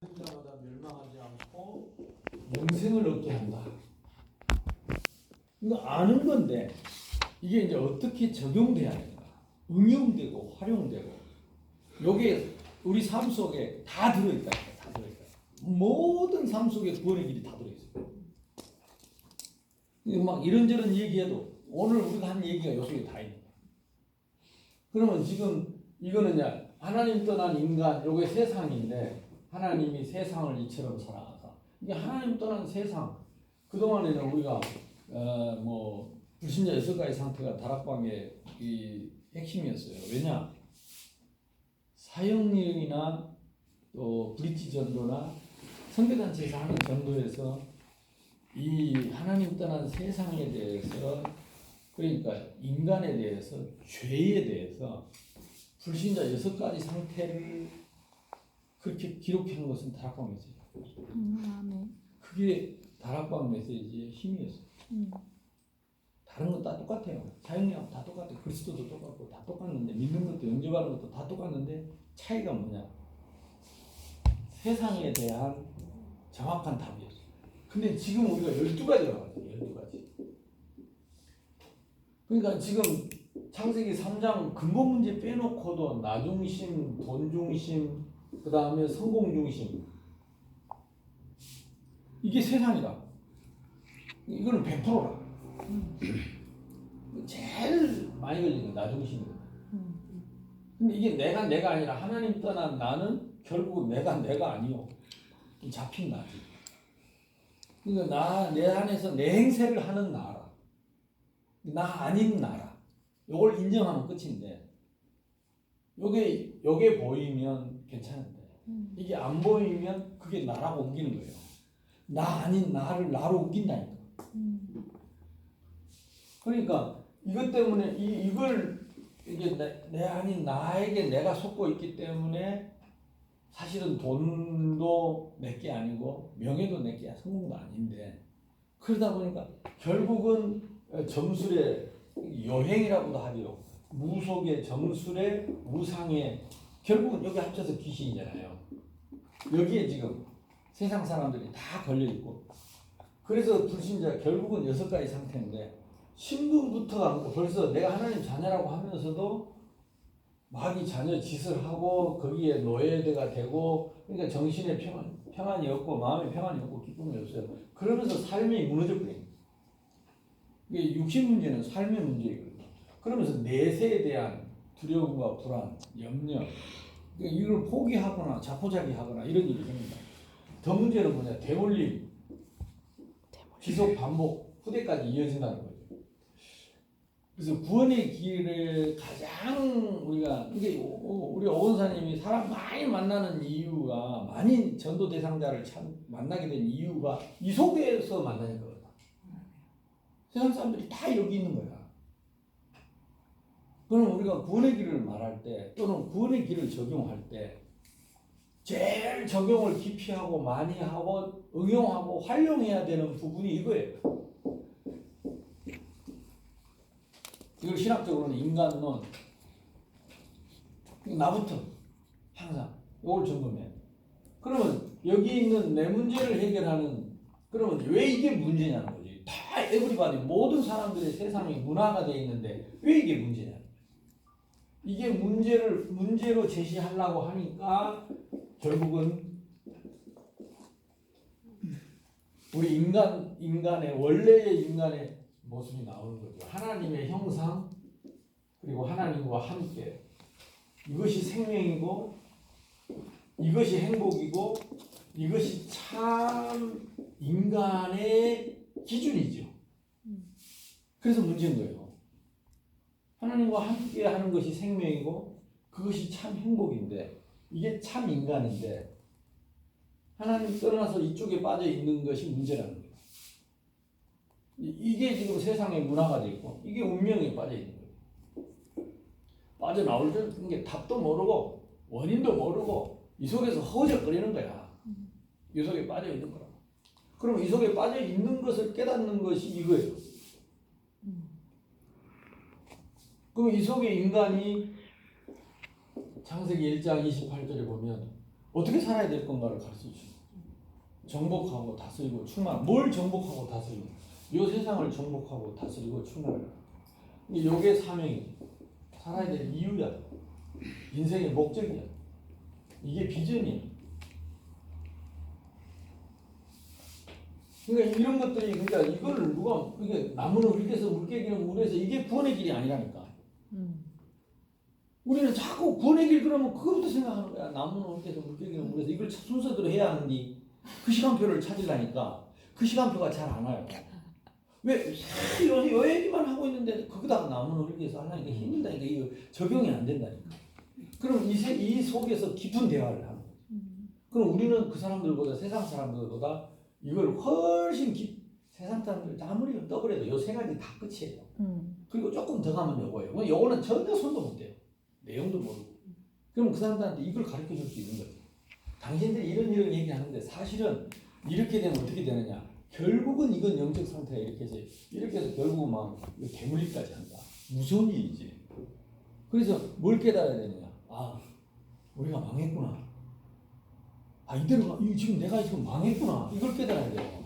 자마다 멸망하지 않고 영생을 얻게 한다. 이거 아는 건데 이게 이제 어떻게 적용돼야 되는가? 응용되고 활용되고 요게 우리 삶 속에 다 들어있다. 다 들어있다. 모든 삶 속에 구원의 길이 다 들어있어요. 이거 막 이런저런 얘기해도 오늘 우리가 한 얘기가 요 속에 다 있는 거야. 그러면 지금 이거는 하나님 떠난 인간 요게 세상인데 하나님이 세상을 이처럼 사랑하사 이게 하나님 떠난 세상 그동안에는 우리가 어 뭐 불신자 여섯 가지 상태가 다락방의 이 핵심이었어요. 왜냐 사형리이나 또 브리티 전도나 선교단체에서 하는 전도에서 이 하나님 떠난 세상에 대해서 그러니까 인간에 대해서 죄에 대해서 불신자 여섯 가지 상태를 그렇게 기록하는 것은 다락방 메시지. 음, 아멘. 그게 다락방 메시지의 힘이었어요. 음, 다른 건 다 똑같아요. 사형리하고 다 똑같아요. 그리스도도 똑같고 다 똑같는데 믿는 것도 영접하는 것도 다 똑같는데 차이가 뭐냐? 세상에 대한 정확한 답이었어요. 근데 지금 우리가 12가지가 나왔어요. 12가지. 그러니까 지금 창세기 3장 근본 문제 빼놓고도 나 중심, 돈 중심, 그 다음에 성공 중심. 이게 세상이다. 이거는 100%라. 제일 많이 걸리는 나 중심이거든. 음, 근데 이게 내가 내가 아니라 하나님 떠난 나는 결국 내가 내가 아니요. 잡힌 나지. 그러니까 나 내 안에서 내 행세를 하는 나라. 나 아닌 나라. 요걸 인정하면 끝인데 요게 요게 보이면 괜찮은데 음, 이게 안 보이면 그게 나라고 옮기는 거예요. 나 아닌 나를 나로 옮긴다니까. 음, 그러니까 이것 때문에 이 이걸 이게 내, 내 아닌 나에게 내가 속고 있기 때문에 사실은 돈도 내 게 아니고 명예도 내 게 성공도 아닌데 그러다 보니까 결국은 어, 점술의 여행이라고도 하죠. 무속의 점술의 무상의 결국은 여기 합쳐서 귀신이잖아요. 여기에 지금 세상 사람들이 다 걸려 있고 그래서 불신자 결국은 여섯 가지 상태인데 신분부터 벌써 내가 하나님 자녀라고 하면서도 마귀 자녀 짓을 하고 거기에 노예대가 되고 그러니까 정신의 평안, 평안이 없고 마음의 평안이 없고 기쁨이 없어요. 그러면서 삶이 무너져 버려요. 이게 육신 문제는 삶의 문제이거든요. 그러면서 내세에 대한 두려움과 불안, 염려 그러니까 이걸 포기하거나 자포자기하거나 이런 일이 생긴다. 더 문제는 뭐냐 대물림, 지속 반복 후대까지 이어진다는 거죠. 그래서 구원의 길을 가장 우리가 이게 오- 우리 오원사님이 사람 많이 만나는 이유가 많이 전도 대상자를 참 만나게 된 이유가 이 속에서 만나는 거다. 세상 사람들이 다 여기 있는 거야. 그럼 우리가 구원의 길을 말할 때 또는 구원의 길을 적용할 때 제일 적용을 깊이 하고 많이 하고 응용하고 활용해야 되는 부분이 이거예요. 이걸 신학적으로는 인간론 나부터 항상 이걸 점검해. 그러면 여기 있는 내 문제를 해결하는 그러면 왜 이게 문제냐는 거지. 다 에브리바디 모든 사람들의 세상이 문화가 돼 있는데 왜 이게 문제냐? 이게 문제를 문제로 제시하려고 하니까 결국은 우리 인간 인간의 원래의 인간의 모습이 나오는 거죠. 하나님의 형상 그리고 하나님과 함께 이것이 생명이고 이것이 행복이고 이것이 참 인간의 기준이죠. 그래서 문제인 거예요. 하나님과 함께 하는 것이 생명이고 그것이 참 행복인데 이게 참 인간인데 하나님 떠나서 이쪽에 빠져 있는 것이 문제라는 거예요. 이- 이게 지금 세상의 문화가 돼 있고 이게 운명에 빠져 있는 거예요. 빠져 나올 게 답도 모르고 원인도 모르고 이 속에서 허우적거리는 거야. 이 속에 빠져 있는 거라. 그럼 이 속에 빠져 있는 것을 깨닫는 것이 이거예요. 그럼 이 속에 인간이 창세기 1장 28절에 보면 어떻게 살아야 될 건가를 가르쳐 주시고 정복하고 다스리고 충만 뭘 정복하고 다스리고? 이 세상을 정복하고 다스리고 충만하라 이게 사명이 살아야 될 이유야. 인생의 목적이야. 이게 비전이야. 그러니까 이런 것들이 그러니까 이거를 누가 이게 나무는 물개서 물개기는 물에서 이게 구원의 길이 아니라니까 음. 우리는 자꾸 구원의 길 그러면 그거부터 생각하는 거야. 나무는 어디서 물개기는 물에서 이걸 순서대로 해야 하는데 그 시간표를 찾으려니까 그 시간표가 잘 안 와요. 왜 요새 요 얘기만 하고 있는데 거기다가 나무는 흘리서 하려니까 힘들다니까 이거 적용이 안 된다니까. 그럼 이, 세, 이 속에서 깊은 대화를 하는 거죠. 음. 그럼 우리는 그 사람들보다 세상 사람들보다 이걸 훨씬 깊 세상 사람들 아무리 떠버려도 요 세 가지 다 끝이에요. 음. 그리고 조금 더 가면 요거예요. 뭐 요거는 전혀 손도 못 대요. 내용도 모르고. 그럼 그 사람들한테 이걸 가르쳐 줄 수 있는 거죠. 당신들이 이런 이런 얘기 하는데 사실은 이렇게 되면 어떻게 되느냐. 결국은 이건 영적 상태가 이렇게 해서 이렇게 해서 결국은 막 개물리까지 한다. 무서운 일이지. 그래서 뭘 깨달아야 되느냐. 아, 우리가 망했구나. 아, 이대로, 지금 내가 지금 망했구나. 이걸 깨달아야 돼요.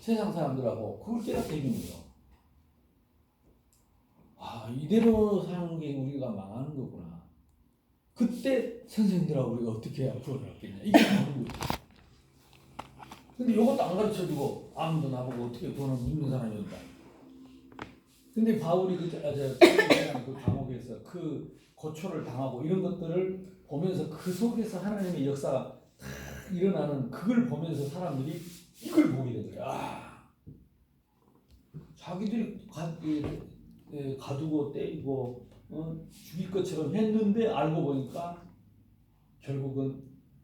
세상 사람들하고 그걸 깨닫게 해주는 거예요. 아 이대로 사는 게 우리가 망하는 거구나. 그때 선생님들하고 우리가 어떻게 해야 구원을 얻겠냐. 이게 나오는 거죠. 근데 이것도 안 가르쳐 주고 아무도 나보고 어떻게 구원을 묻는 사람이 없다. 근데 바울이 그, 아, 저, 그 감옥에서 그 고초를 당하고 이런 것들을 보면서 그 속에서 하나님의 역사가 다 일어나는 그걸 보면서 사람들이 이걸 보게 된 거야. 아, 자기들이 가두고 때리고 어, 죽일 것처럼 했는데 알고 보니까 결국은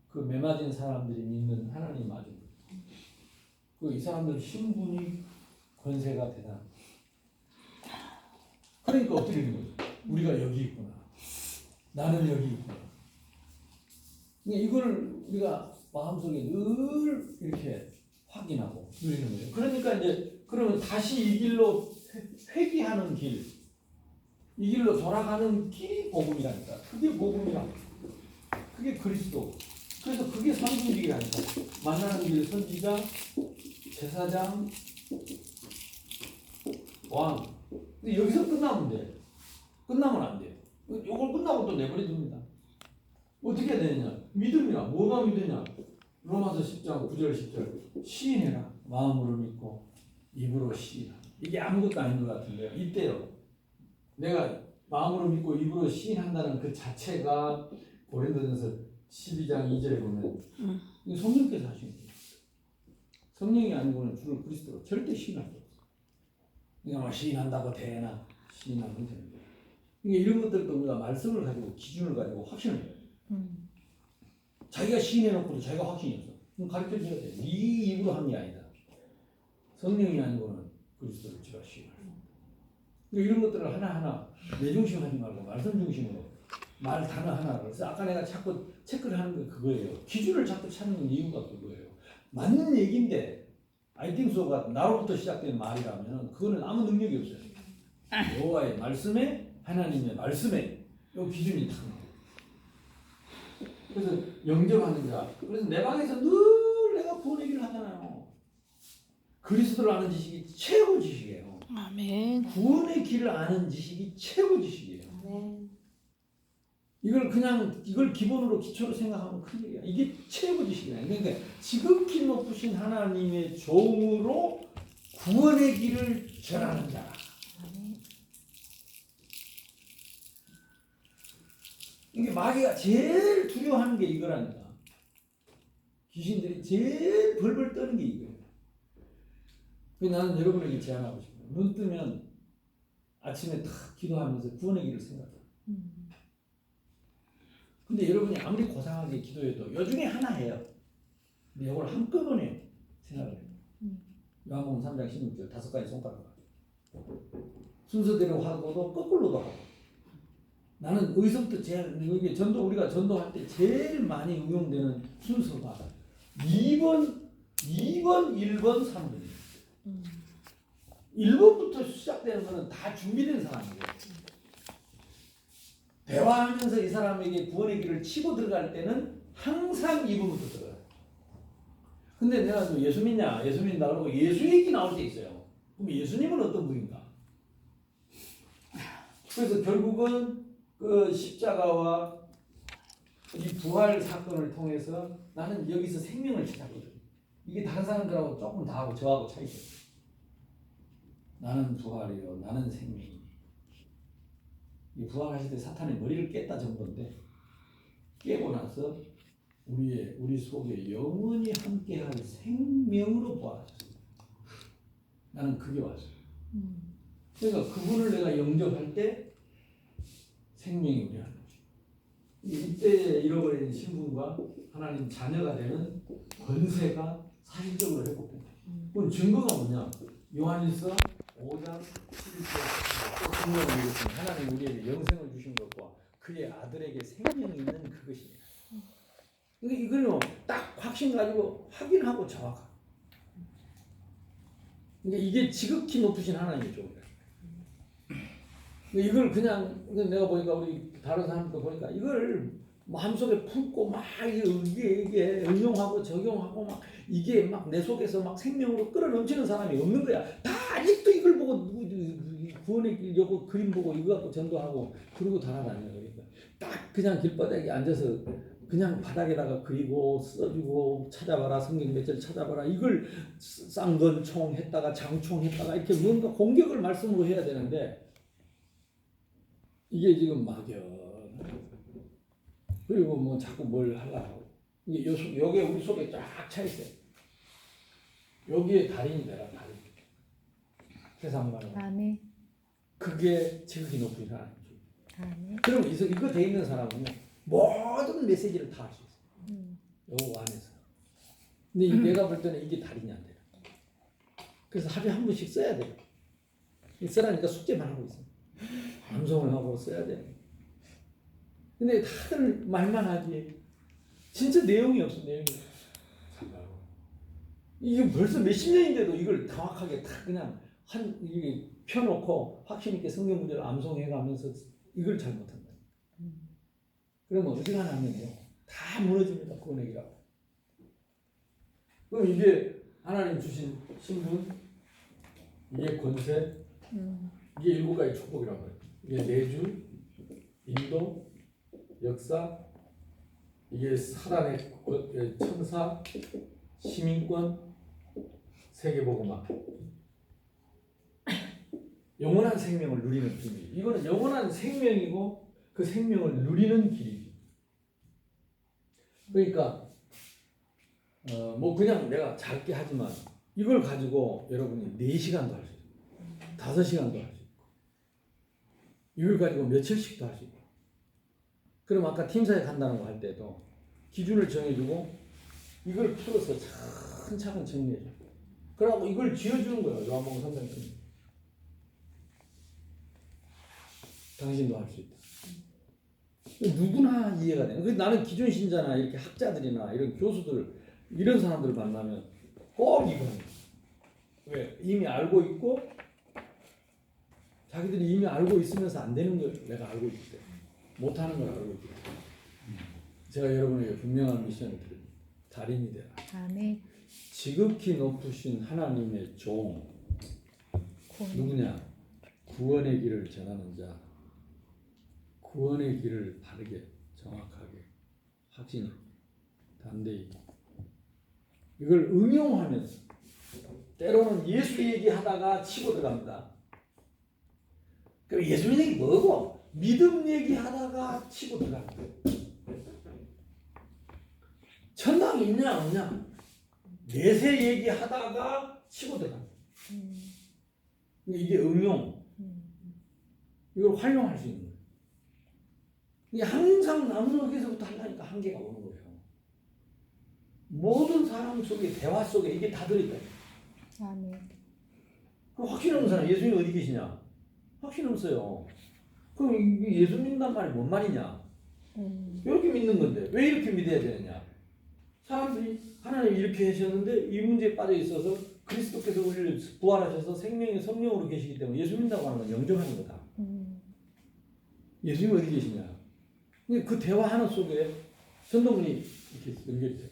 그 매맞은 사람들이 믿는 하나님 맞은. 그이 사람들 신분이 권세가 대단. 그러니까 어떻게 된 거죠? 우리가 여기 있구나. 나는 여기 있구나. 그러니까 이걸 우리가 마음속에 늘 이렇게 확인하고 누리는 거예요. 그러니까 이제 그러면 다시 이 길로 회- 회귀하는 길, 이 길로 돌아가는 길이 복음이라니까. 그게 복음이라. 그게 그리스도. 그래서 그게 선진직이라니까. 만나는 길 선지자, 제사장, 왕. 근데 여기서 끝나면 돼. 끝나면 안 돼. 요걸 끝나고 또 내버려 둡니다. 어떻게 해야 되느냐? 믿음이라. 뭐가 믿으냐? 로마서 10장 9절 10절. 시인해라. 마음으로 믿고 입으로 시인하라. 이게 아무것도 아닌 것 같은데요. 이때요. 내가 마음으로 믿고 입으로 시인한다는 그 자체가 고린도전서 12장 2절에 보면 이거 성령께서 하시는 거예요. 성령이 아니고는 주를 그리스도로 절대 시인할 수 없어. 그러니까 막 시인한다고 되나 시인하면 되는 거예요. 그러니까 이런 것들도 우리가 말씀을 가지고 기준을 가지고 확신을 해요. 음. 자기가 시인해놓고도 자기가 확신이 없어. 그럼 가르쳐 줘야 돼. 네 입으로 한게 아니다. 성령이 아니고는 그리스도를 제가 시인할 수. 그러니까 이런 것들을 하나하나 내 중심 하지 말고 말씀 중심으로 말 단어 하나. 그래서 아까 내가 자꾸 체크를 하는 게 그거예요. 기준을 자꾸 찾는 이유가 그거예요. 맞는 얘기인데 아이팅소가 나로부터 시작된 말이라면 그거는 아무 능력이 없어요. 여호와의 말씀에 하나님의 말씀에 이 기준이 다. 그래서 영접하는 자. 그래서 내 방에서 늘 내가 구원 얘기를 하잖아요. 그리스도를 아는 지식이 최고 지식이에요. 아멘. 구원의 길을 아는 지식이 최고 지식이에요. 아멘. 이걸 그냥 이걸 기본으로 기초로 생각하면 큰일이야. 이게 최고 지식이야. 그러니까 지극히 높으신 하나님의 종으로 구원의 길을 전하는 자. 이게 마귀가 제일 두려워하는 게 이거라니까. 귀신들이 제일 벌벌 떠는 게 이거예요. 그래서 나는 여러분에게 제안하고 싶어요. 눈 뜨면 아침에 탁 기도하면서 구원의 길을 생각해. 음. 근데 여러분이 아무리 고상하게 기도해도 요 중에 하나 해요. 근데 이걸 한꺼번에 생각을 해요. 음. 요한복음 3장 16절 다섯 가지 손가락 순서대로 하고도 거꾸로도 하고 나는 어디서부터 제일 이게 전도 우리가 전도할 때 제일 많이 응용되는 순서가 2번 2번 1번 3번이에요. 음. 1번부터 시작되는 거는 다 준비된 사람이에요. 대화하면서 이 사람에게 구원의 길을 치고 들어갈 때는 항상 이분부터 들어요. 근데 내가 또 예수 믿냐? 예수 믿는다 그러고 예수 얘기 나올 때 있어요. 그럼 예수님은 어떤 분인가? 그래서 결국은 그 십자가와 이 부활 사건을 통해서 나는 여기서 생명을 찾았거든. 이게 다른 사람들하고 조금 다하고 저하고 차이죠. 나는 부활이요, 나는 생명이. 이 부활하실 때 사탄의 머리를 깼다 정도인데 깨고 나서 우리의 우리 속에 영원히 함께할 생명으로 부활하셨습니다. 나는 그게 왔어요. 음. 그러니까 그분을 내가 영접할 때 생명이 우리 오죠. 이때 잃어버린 신분과 하나님 자녀가 되는 권세가 사실적으로 회복된다. 그건 증거가 뭐냐? 요한일서 5장 11절 또 성경을 읽었습니다. 하나님 우리에게 영생을 주신 것과 그의 아들에게 생명이 있는 그것이니라. 그러니까 이거는 딱 확신 가지고 확인하고 정확하. 그러니까 이게 지극히 높으신 쪽이다. 그러니까 이걸 그냥 내가 보니까 우리 다른 사람도 보니까 이걸 마음속에 품고 막 이게 이게 응용하고 적용하고 막 이게 막 내 속에서 막 생명으로 끌어넘치는 사람이 없는 거야. 다 아직도 이걸 보고 구원의 길 요거 그림 보고 이거 갖고 전도하고 그러고 달아다녀 그러니까 딱 그냥 길바닥에 앉아서 그냥 바닥에다가 그리고 써주고 찾아봐라 성경 몇절 찾아봐라. 이걸 쌍건총 했다가 장총 했다가 이렇게 뭔가 공격을 말씀으로 해야 되는데 이게 지금 막연. 그리고 뭐 자꾸 뭘 하려고. 이게 요, 속- 요게 우리 속에 쫙 차 있어요. 여기에 달인이 되라 달인 세상과는 아멘. 그게 지극히 높은 사람 아멘. 그럼 이거, 이거 돼 있는 사람은 모든 메시지를 다 할 수 있어요 음. 요 안에서. 근데 이 내가 볼 때는 이게 달인이 안 돼요. 그래서 하루에 한 번씩 써야 돼요. 이 쓰라니까 숙제만 하고 있어. 암송을 하고 써야 돼. 근데 다들 말만 하지. 진짜 내용이 없어, 내용이. 이게 벌써 몇십 년인데도 이걸 정확하게 다 그냥 한, 이게 펴놓고 확신 있게 성경 문제를 암송해 가면서 이걸 잘 못한다. 그러면 어디가 나면요. 다 무너집니다. 구원의기라고. 그럼 이게 하나님 주신 신분, 이게 권세, 음. 이게 일곱 가지 축복이라고 해요. 이게 내주, 인도, 역사, 이게 사단의 권- 예, 천사, 시민권, 세계복음화. 영원한 생명을 누리는 비밀. 이거는 영원한 생명이고 그 생명을 누리는 길이지. 그러니까 어, 뭐 그냥 내가 작게 하지만 이걸 가지고 여러분이 4시간도 할 수 있고 5시간도 할 수 있고 이걸 가지고 며칠씩도 할 수 있고 그럼 아까 팀사에 간다는 거 할 때도 기준을 정해주고 이걸 풀어서 차근차근 정리해줘 그러고 이걸 쥐어주는 거예요 요한복음 3장처럼 당신도 할 수 있다 누구나 이해가 돼. 그 나는 기존 신자나 이렇게 학자들이나 이런 교수들 이런 사람들 만나면 꼭 이거. 왜? 이미 알고 있고 자기들이 이미 알고 있으면서 안 되는 걸 내가 알고 있기 때문에 못하는 걸 알고 있기 때문에 제가 여러분에게 분명한 미션을 드립니다. 달인이 되라. 아멘. 지극히 높으신 하나님의 종. 누구냐? 구원의 길을 전하는 자. 구원의 길을 바르게 정확하게 확신이 담대히 이걸 응용하면서 때로는 예수 얘기하다가 치고 들어갑니다. 그럼 예수 얘기 뭐고? 믿음 얘기하다가 치고 들어갑니다. 천당 있냐 없냐? 내세 얘기하다가 치고 들어갑니다. 음. 이게 응용 음. 이걸 활용할 수 있는. 이게 항상 남 속에서부터 한다니까 한계가 오는 거예요. 모든 사람 속에 대화 속에 이게 다 들어있다. 아멘. 그 확신 없는 사람 예수님 어디 계시냐? 확신 없어요. 그럼 예수 믿는단 말이 뭔 말이냐? 음. 이렇게 믿는 건데 왜 이렇게 믿어야 되느냐? 사람들이 하나님 이렇게 하셨는데 이 문제에 빠져 있어서 그리스도께서 우리를 부활하셔서 생명의 성령으로 계시기 때문에 예수 믿는다고 하는 건 영접하는 거다. 음. 예수님 어디 계시냐? 근데 그 대화하는 속에 전도문이 이렇게 연결돼.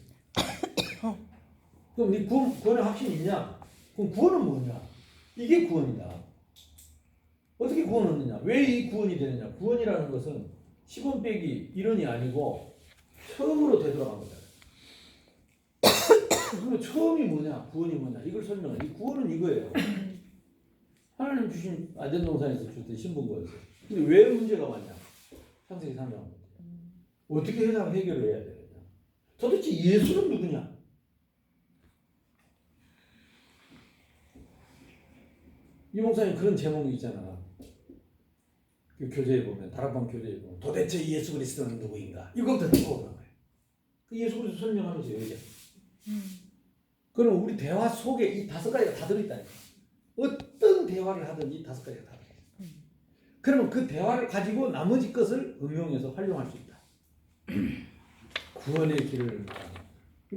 그럼 네 구원, 구원의 확신이 있냐? 그럼 구원은 뭐냐? 이게 구원이다. 어떻게 구원 얻느냐? 왜 이 구원이 되느냐? 구원이라는 것은 10원 빼기 1원이 아니고 처음으로 되돌아간 거다. 그러면 처음이 뭐냐? 구원이 뭐냐? 이걸 설명해. 이 구원은 이거예요. 하나님 주신 아덴 동산에서 줬던 신분 거였어요. 근데 왜 문제가 왔냐? 창세기 3장. 어떻게 해당 해결을 해야 되느냐? 도대체 예수는 누구냐? 이 목사님 그런 제목이 있잖아. 그 교재에 보면 다락방 교재에 보면 도대체 예수 그리스도는 누구인가? 이거부터 듣고 오는 거예요. 그 예수 그리스도 설명하면서 얘기해. 그럼 우리 대화 속에 이 다섯 가지가 다 들어있다니까. 어떤 대화를 하든 이 다섯 가지가 다 들어있어. 그러면 그 대화를 가지고 나머지 것을 응용해서 활용할 수 있다. 구원의 길을 거야.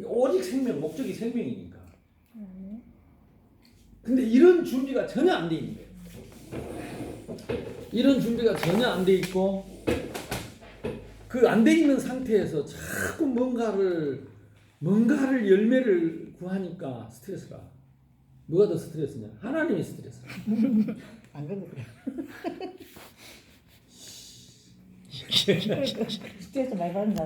오직 생명, 목적이 생명이니까. 아멘. 근데 이런 준비가 전혀 안 돼 있는 거예요. 이런 준비가 전혀 안 돼 있고 그 안 돼 있는 상태에서 자꾸 뭔가를 뭔가를 열매를 구하니까 스트레스가 누가 더 스트레스냐? 하나님이 스트레스. 안 그래도 그 래. 스트레스 많이 받는다.